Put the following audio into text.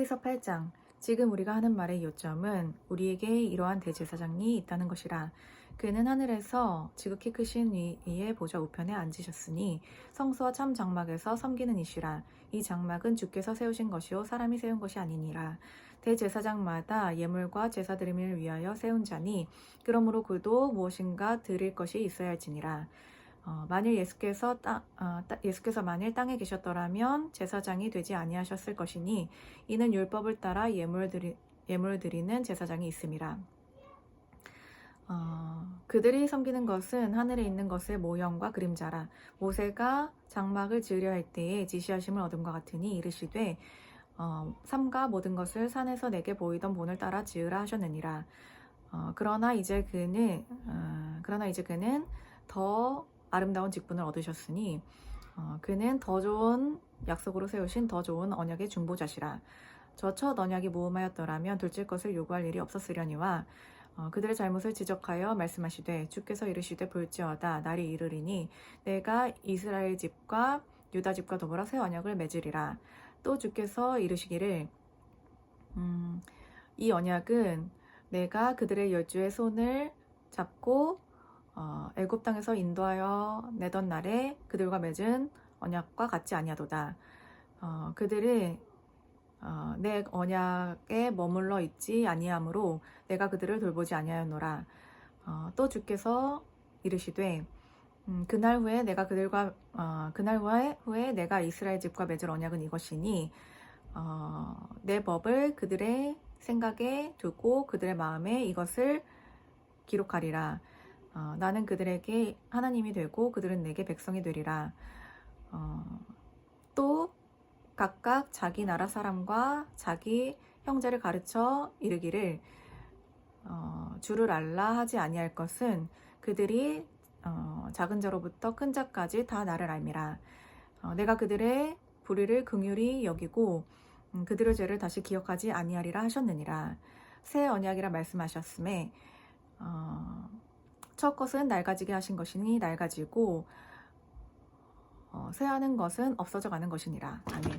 그래서 8장 지금 우리가 하는 말의 요점은 우리에게 이러한 대제사장이 있다는 것이라 그는 하늘에서 지극히 크신 이- 이의 보좌 우편에 앉으셨으니 성소와 참 장막에서 섬기는 이시라. 이 장막은 주께서 세우신 것이요 사람이 세운 것이 아니니라. 대제사장마다 예물과 제사 드림을 위하여 세운 자니 그러므로 그도 무엇인가 드릴 것이 있어야 할지니라 어, 만일 예수께서 땅, 어, 따- 예수께서 만일 땅에 계셨더라면 제사장이 되지 아니하셨을 것이니 이는 율법을 따라 예물 드리 예물 드리는 제사장이 있음이라. 어, 그들이 섬기는 것은 하늘에 있는 것의 모형과 그림자라. 모세가 장막을 지으려 할 때에 지시하심을 얻은 것 같으니 이르시되 어, 삼가 모든 것을 산에서 내게 보이던 본을 따라 지으라 하셨느니라. 어, 그러나 이제 그는 어, 그러나 이제 그는 더 아름다운 직분을 얻으셨으니 어, 그는 더 좋은 약속으로 세우신 더 좋은 언약의 중보자시라. 저 첫 언약이 모험하였더라면 둘째 것을 요구할 일이 없었으려니와 어, 그들의 잘못을 지적하여 말씀하시되 주께서 이르시되 볼지어다 날이 이르리니 내가 이스라엘 집과 유다 집과 더불어 새 언약을 맺으리라. 또 주께서 이르시기를 음, 이 언약은 내가 그들의 열주의 손을 잡고 어, 애굽 땅에서 인도하여 내던 날에 그들과 맺은 언약과 같지 아니하도다. 어, 그들이 어, 내 언약에 머물러 있지 아니하므로 내가 그들을 돌보지 아니하였노라. 어, 또 주께서 이르시되 음, 그날 후에 내가 그들과 어, 그날 후에, 후에 내가 이스라엘 집과 맺을 언약은 이것이니 어, 내 법을 그들의 생각에 두고 그들의 마음에 이것을 기록하리라. 어, 나는 그들에게 하나님이 되고 그들은 내게 백성이 되리라. 어, 또 각각 자기 나라 사람과 자기 형제를 가르쳐 이르기를 어, 주를 알라 하지 아니할 것은 그들이 어, 작은 자로부터 큰 자까지 다 나를 알미라. 어, 내가 그들의 불의를 긍휼히 여기고 음, 그들의 죄를 다시 기억하지 아니하리라 하셨느니라. 새 언약이라 말씀하셨음에 어, 첫 것은 낡아지게 하신 것이니 낡아지고 어, 쇠하는 것은 없어져 가는 것이니라. 아멘.